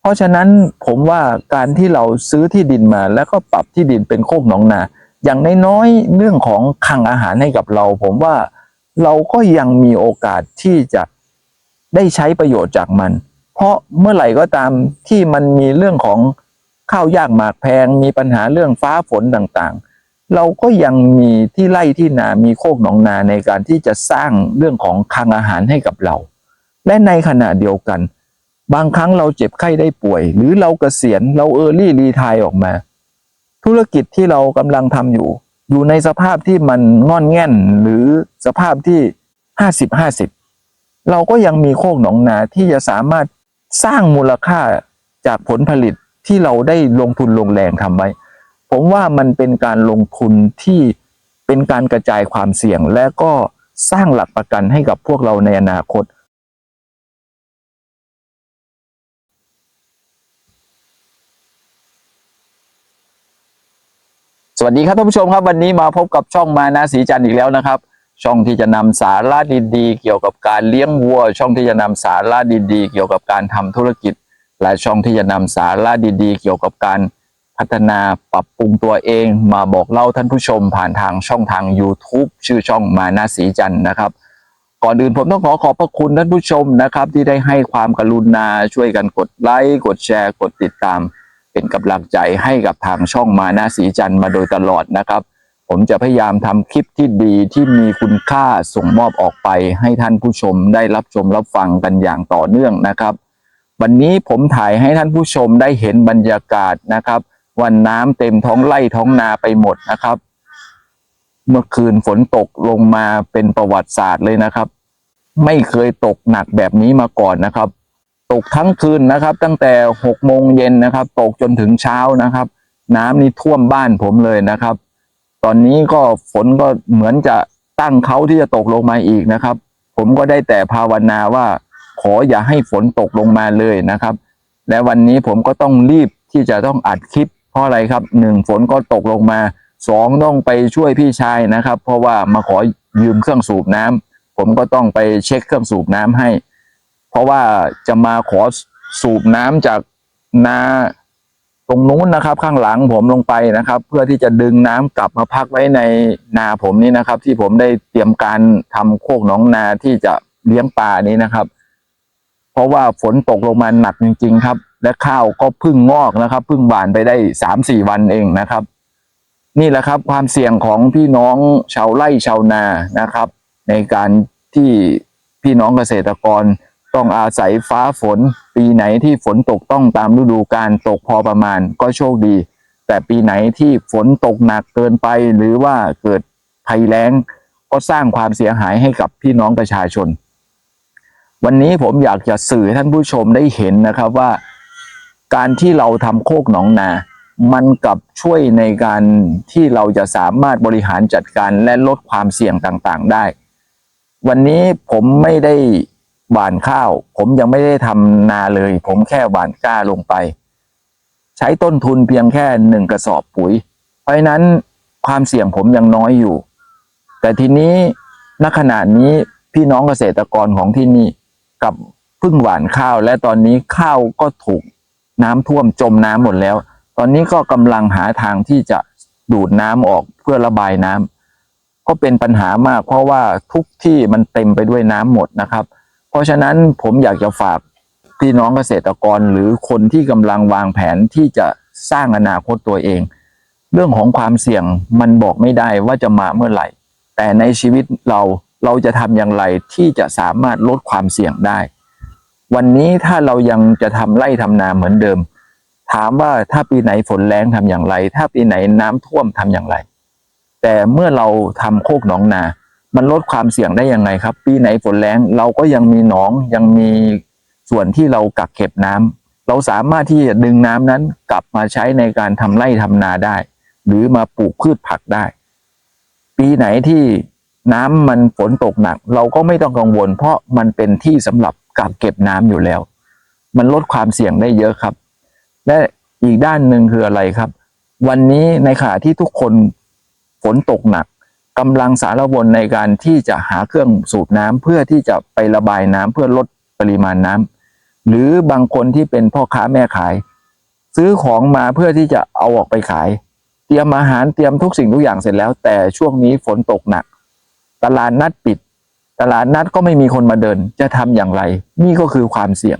เพราะฉะนั้นผมว่าการที่เราซื้อที่ดินมา แล้วก็ปรับที่ดินเป็นโคกหนองนา อย่างน้อยๆเรื่องของคังอาหารให้กับเรา ผมว่าเราก็ยังมีโอกาสที่จะได้ใช้ประโยชน์จากมัน เพราะเมื่อไหร่ก็ตามที่มันมีเรื่องของข้าวยากหมากแพงมีปัญหาเรื่องฟ้าฝนต่างๆ เราก็ยังมีที่ไร่ที่นา มีโคกหนองนาในการที่จะสร้างเรื่องของคลังอาหารให้กับเรา และในขณะเดียวกัน บางครั้งเราเจ็บไข้ได้ป่วย หรือเราเกษียณเราเออร์ลี่รีทายออกมา ธุรกิจที่เรากำลังทำอยู่ อยู่ในสภาพที่มันงอนแง่นหรือสภาพที่ห้าสิบห้าสิบเราก็ยังมีโคกหนองนาที่จะสามารถสร้างมูลค่าจากผลผลิตที่เราได้ลงทุนลงแรงทำไว้ ผมว่ามันเป็นการลงทุนที่เป็นการกระจายความเสี่ยง และก็สร้างหลักประกันให้กับพวกเราในอนาคต วัสดีครับท่านผู้ชมครับวันนี้มาพบกับช่องมานาสีจันทร์อีกแล้วนะครับ ช่องที่จะนำสาระดีๆ เกี่ยวกับการเลี้ยงวัว ช่องที่จะนำสาระดีๆ เกี่ยวกับการทำธุรกิจ และช่องที่จะนำสาระดีๆ เกี่ยวกับการพัฒนาปรับปรุงตัวเอง มาบอกเล่าท่านผู้ชมผ่านทางช่องทาง YouTube ชื่อช่องมานาสีจันทร์นะครับ ก่อนอื่นผมต้องขอขอบพระคุณท่านผู้ชมนะครับ ที่ได้ให้ความกรุณาช่วยกันกดไลค์กดแชร์กดติดตาม เป็นกำลังใจให้กับทางช่องมานาสีจันทร์มาโดยตลอดนะครับ ผมจะพยายามทำคลิปที่ดีที่มีคุณค่าส่งมอบออกไปให้ท่านผู้ชมได้รับชมรับฟังกันอย่างต่อเนื่องนะครับ วันนี้ผมถ่ายให้ท่านผู้ชมได้เห็นบรรยากาศนะครับวันน้ำเต็มท้องไร่ท้องนาไปหมดนะครับ เมื่อคืนฝนตกลงมาเป็นประวัติศาสตร์เลยนะครับ ไม่เคยตกหนักแบบนี้มาก่อนนะครับ ตกทั้งคืนนะครับ ตั้งแต่หกโมงเย็นนะครับ ตกจนถึงเช้านะครับ น้ำนี่ท่วมบ้านผมเลยนะครับ ตอนนี้ก็ฝนก็เหมือนจะตั้งเขาที่จะตกลงมาอีกนะครับ ผมก็ได้แต่ภาวนาว่า ขออย่าให้ฝนตกลงมาเลยนะครับ และวันนี้ผมก็ต้องรีบที่จะต้องอัดคลิป เพราะอะไรครับหนึ่งฝนก็ตกลงมาสองต้องไปช่วยพี่ชายนะครับ เพราะว่ามาขอยืมเครื่องสูบน้ำผมก็ต้องไปเช็คเครื่องสูบน้ำให้ ราะว่าจะมาขอสูบน้ำจากนาตรงนู้นนะครับ ข้างหลังผมลงไปนะครับ เพื่อที่จะดึงน้ำกลับมาพักไว้ในนาผมนี่นะครับ ที่ผมได้เตรียมการทำโคกหนองนาที่จะเลี้ยงปลานี้นะครับ เพราะว่าฝนตกลงมาหนักจริง ๆ ครับ และข้าวก็พึ่งงอกนะครับพึ่งบานไปได้สามสี่วันเองนะครับ นี่แหละครับความเสี่ยงของพี่น้องชาวไร่ชาวนานะครับ ในการที่พี่น้องเกษตรกร ต้องอาศัยฟ้าฝน ปีไหนที่ฝนตกต้องตามฤดูกาลตกพอประมาณก็โชคดี แต่ปีไหนที่ฝนตกหนักเกินไป หรือว่าเกิดภัยแล้ง ก็สร้างความเสียหายให้กับพี่น้องประชาชน วันนี้ผมอยากจะสื่อท่านผู้ชมได้เห็นนะครับว่า การที่เราทำโคกหนองนา มันกับช่วยในการที่เราจะสามารถบริหารจัดการและลดความเสี่ยงต่างๆได้ วันนี้ผมไม่ได้ หว่านข้าว ผมยังไม่ได้ทำนาเลย ผมแค่หว่านกล้าลงไป ใช้ต้นทุนเพียงแค่หนึ่งกระสอบปุ๋ย เพราะนั้นความเสี่ยงผมยังน้อยอยู่ แต่ทีนี้ณขณะนี้พี่น้องเกษตรกรของที่นี่กับพิ่งหว่านข้าว และตอนนี้ข้าวก็ถูกน้ำท่วมจมน้ำหมดแล้ว ตอนนี้ก็กำลังหาทางที่จะดูดน้ำออกเพื่อระบายน้ำก็เป็นปัญหามากเพราะว่าทุกที่มันเต็มไปด้วยน้ำหมดนะครับ เพราะฉะนั้นผมอยากจะฝากพี่น้องเกษตรกรหรือคนที่กำลังวางแผนที่จะสร้างอนาคตตัวเอง เรื่องของความเสี่ยงมันบอกไม่ได้ว่าจะมาเมื่อไหร่ แต่ในชีวิตเราเราจะทำอย่างไรที่จะสามารถลดความเสี่ยงได้ วันนี้ถ้าเรายังจะทำไร่ทำนาเหมือนเดิม ถามว่าถ้าปีไหนฝนแรงทำอย่างไร ถ้าปีไหนน้ำท่วมทำอย่างไร แต่เมื่อเราทำโคกหนองนา มันลดความเสี่ยงได้ยังไงครับ ปีไหนฝนแรงเราก็ยังมีหนองยังมีส่วนที่เรากักเก็บน้ำเราสามารถที่จะดึงน้ำนั้นกลับมาใช้ในการทำไร่ทำนาได้ หรือมาปลูกพืชผักได้ ปีไหนที่น้ำมันฝนตกหนัก เราก็ไม่ต้องกังวล เพราะมันเป็นที่สำหรับกักเก็บน้ำอยู่แล้ว มันลดความเสี่ยงได้เยอะครับ และอีกด้านหนึ่งคืออะไรครับ วันนี้ในขณะที่ทุกคนฝนตกหนัก กำลังสารวนในการที่จะหาเครื่องสูบน้ำเพื่อที่จะไประบายน้ำเพื่อลดปริมาณน้ำหรือบางคนที่เป็นพ่อค้าแม่ขาย ซื้อของมาเพื่อที่จะเอาออกไปขาย เตรียมอาหารเตรียมทุกสิ่งทุกอย่างเสร็จแล้ว แต่ช่วงนี้ฝนตกหนัก ตลาดนัดปิด ตลาดนัดก็ไม่มีคนมาเดินจะทำอย่างไร นี่ก็คือความเสี่ยง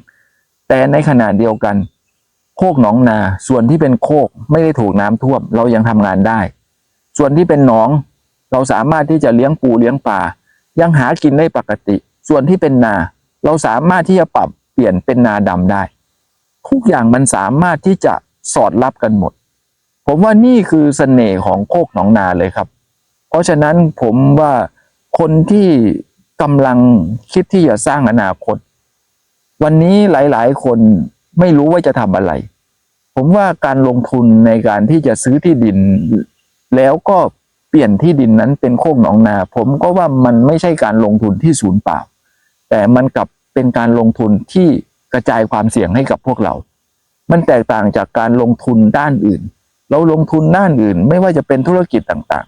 แต่ในขณะเดียวกัน โคกหนองนาส่วนที่เป็นโคกไม่ได้ถูกน้ำท่วม เรายังทำงานได้ ส่วนที่เป็นหนอง เราสามารถที่จะเลี้ยงปูเลี้ยงปลายังหากินได้ปกติ ส่วนที่เป็นนา เราสามารถที่จะปรับเปลี่ยนเป็นนาดำได้ ทุกอย่างมันสามารถที่จะสอดรับกันหมด ผมว่านี่คือเสน่ห์ของโคกหนองนาเลยครับ เพราะฉะนั้นผมว่าคนที่กำลังคิดที่จะสร้างอนาคต วันนี้หลาย ๆ คนไม่รู้ว่าจะทำอะไร ผมว่าการลงทุนในการที่จะซื้อที่ดิน แล้วก็ เปลี่ยนที่ดินนั้นเป็นโคกหนองนา ผมก็ว่ามันไม่ใช่การลงทุนที่ศูนย์เปล่า แต่มันกลับเป็นการลงทุนที่กระจายความเสี่ยงให้กับพวกเรา มันแตกต่างจากการลงทุนด้านอื่น เราลงทุนด้านอื่น ไม่ว่าจะเป็นธุรกิจต่าง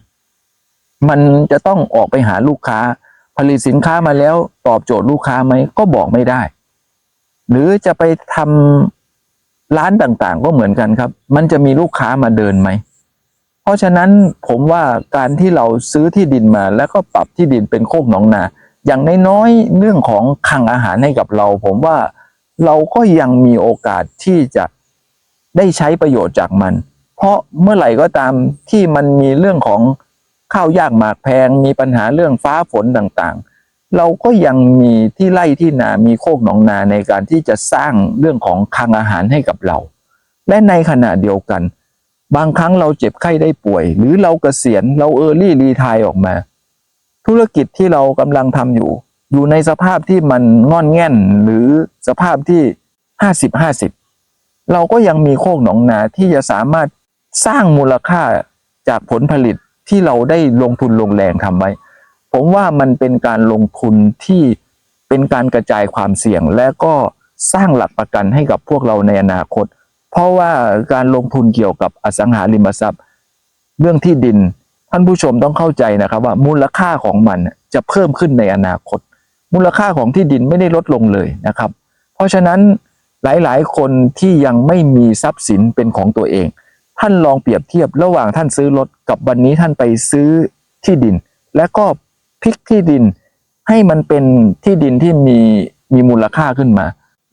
ๆ มันจะต้องออกไปหาลูกค้า ผลิตสินค้ามาแล้วตอบโจทย์ลูกค้าไหมก็บอกไม่ได้ หรือจะไปทำร้านต่างๆ ก็เหมือนกันครับ มันจะมีลูกค้ามาเดินไหม ราะฉะนั้นผมว่าการที่เราซื้อที่ดินมา แล้วก็ปรับที่ดินเป็นโคกหนองนา อย่างน้อยๆเรื่องของคังอาหารให้กับเรา ผมว่าเราก็ยังมีโอกาสที่จะได้ใช้ประโยชน์จากมัน เพราะเมื่อไหร่ก็ตามที่มันมีเรื่องของข้าวยากหมากแพงมีปัญหาเรื่องฟ้าฝนต่างๆ เราก็ยังมีที่ไร่ที่นา มีโคกหนองนาในการที่จะสร้างเรื่องของคังอาหารให้กับเรา และในขณะเดียวกัน บางครั้งเราเจ็บไข้ได้ป่วย หรือเราเกษียณเราเออร์ลี่รีทายออกมา ธุรกิจที่เรากำลังทำอยู่ อยู่ในสภาพที่มันงอนแง่นหรือสภาพที่ห้าสิบห้าสิบเราก็ยังมีโคกหนองนาที่จะสามารถสร้างมูลค่าจากผลผลิตที่เราได้ลงทุนลงแรงทำไว้ ผมว่ามันเป็นการลงทุนที่เป็นการกระจายความเสี่ยง และก็สร้างหลักประกันให้กับพวกเราในอนาคต เพราะว่าการลงทุนเกี่ยวกับอสังหาริมทรัพย์ เรื่องที่ดินท่านผู้ชมต้องเข้าใจนะครับว่ามูลค่าของมันจะเพิ่มขึ้นในอนาคต มูลค่าของที่ดินไม่ได้ลดลงเลยนะครับ เพราะฉะนั้นหลายๆ คนที่ยังไม่มีทรัพย์สินเป็นของตัวเอง ท่านลองเปรียบเทียบระหว่างท่านซื้อรถกับวันนี้ท่านไปซื้อที่ดิน และก็พลิกที่ดินให้มันเป็นที่ดินที่มีมีมูลค่าขึ้นมา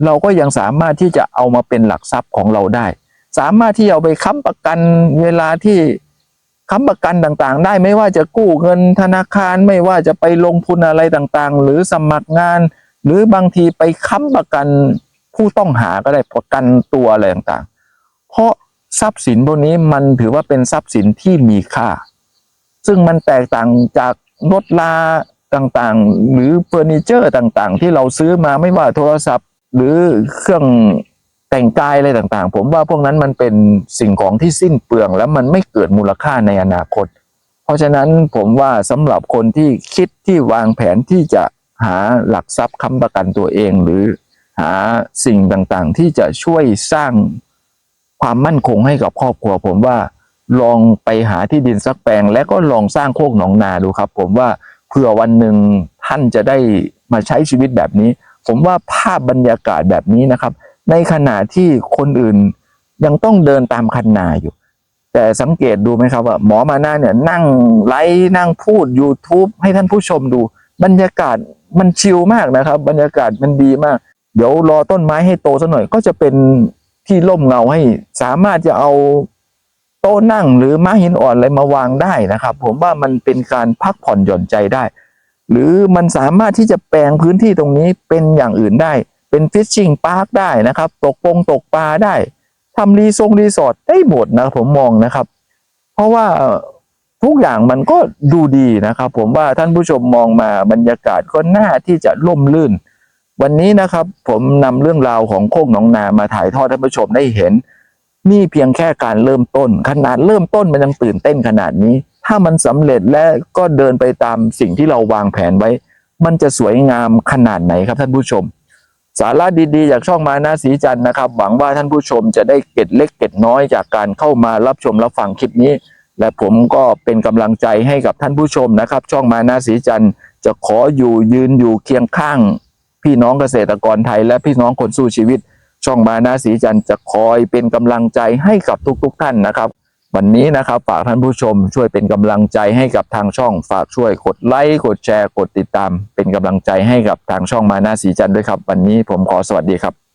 เราก็ยังสามารถที่จะเอามาเป็นหลักทรัพย์ของเราได้ สามารถที่เอาไปค้ำประกันเวลาที่ค้ำประกันต่างๆ ได้ไม่ว่าจะกู้เงินธนาคารไม่ว่าจะไปลงทุนอะไรต่างๆ หรือสมัครงาน หรือบางทีไปค้ำประกันผู้ต้องหาก็ได้ประกันตัวอะไรต่างๆ เพราะทรัพย์สินพวกนี้มันถือว่าเป็นทรัพย์สินที่มีค่า ซึ่งมันแตกต่างจากรถลาต่างๆ หรือเฟอร์นิเจอร์ต่างๆ ที่เราซื้อมาไม่ว่าโทรศัพท์ หรือเครื่องแต่งกายอะไรต่างๆ ผมว่าพวกนั้นมันเป็นสิ่งของที่สิ้นเปลือง แล้วมันไม่เกิดมูลค่าในอนาคต เพราะฉะนั้นผมว่าสำหรับคนที่คิดที่วางแผนที่จะหาหลักทรัพย์ค้ำประกันตัวเอง หรือหาสิ่งต่างๆ ที่จะช่วยสร้างความมั่นคงให้กับครอบครัว ผมว่าลองไปหาที่ดินสักแปลง และก็ลองสร้างโคกหนองนาดูครับ ผมว่าเผื่อวันหนึ่งท่านจะได้มาใช้ชีวิตแบบนี้ ผมว่าภาพบรรยากาศแบบนี้นะครับ ในขณะที่คนอื่นยังต้องเดินตามคันนาอยู่ แต่สังเกตดูไหมครับว่าหมอมาหน้าเนี่ยนั่งไลฟ์นั่งพูด YouTube ให้ท่านผู้ชมดู บรรยากาศมันชิลมากนะครับ บรรยากาศมันดีมาก เดี๋ยวรอต้นไม้ให้โตสักหน่อยก็จะเป็นที่ร่มเงาให้สามารถจะเอาโต๊ะนั่งหรือม้าหินอ่อนอะไรมาวางได้นะครับ ผมว่ามันเป็นการพักผ่อนหย่อนใจได้ หรือมันสามารถที่จะแปลงพื้นที่ตรงนี้เป็นอย่างอื่นได้ เป็นฟิชชิงพาร์คได้นะครับ ตกปงตกปลาได้ทำรีทรงรีสอร์ทได้หมดนะผมมองนะครับ เพราะว่าทุกอย่างมันก็ดูดีนะครับ ผมว่าท่านผู้ชมมองมาบรรยากาศก็น่าที่จะร่มรื่น วันนี้นะครับ ผมนำเรื่องราวของโคกหนองนามาถ่ายทอดท่านผู้ชมได้เห็น นี่เพียงแค่การเริ่มต้น ขนาดเริ่มต้นมันยังตื่นเต้นขนาดนี้ ถ้ามันสำเร็จและก็เดินไปตามสิ่งที่เราวางแผนไว้ มันจะสวยงามขนาดไหนครับท่านผู้ชม สาระดีๆ จากช่องมานาสีจันทร์นะครับ หวังว่าท่านผู้ชมจะได้เก็ดเล็กเก็ดน้อยจากการเข้ามารับชมรับฟังคลิปนี้ และผมก็เป็นกำลังใจให้กับท่านผู้ชมนะครับ ช่องมานาสีจันทร์จะขออยู่ยืนอยู่เคียงข้าง พี่น้องเกษตรกรไทย และพี่น้องคนสู้ชีวิต ช่องมานาสีจันทร์จะคอยเป็นกำลังใจให้กับทุกๆ ท่านนะครับ วันนี้นะครับฝากท่านผู้ชมช่วยเป็นกำลังใจให้กับทางช่อง ฝากช่วยกดไลค์กดแชร์กดติดตาม เป็นกำลังใจให้กับทางช่องมานาสีจันทร์ด้วยครับ วันนี้ผมขอสวัสดีครับ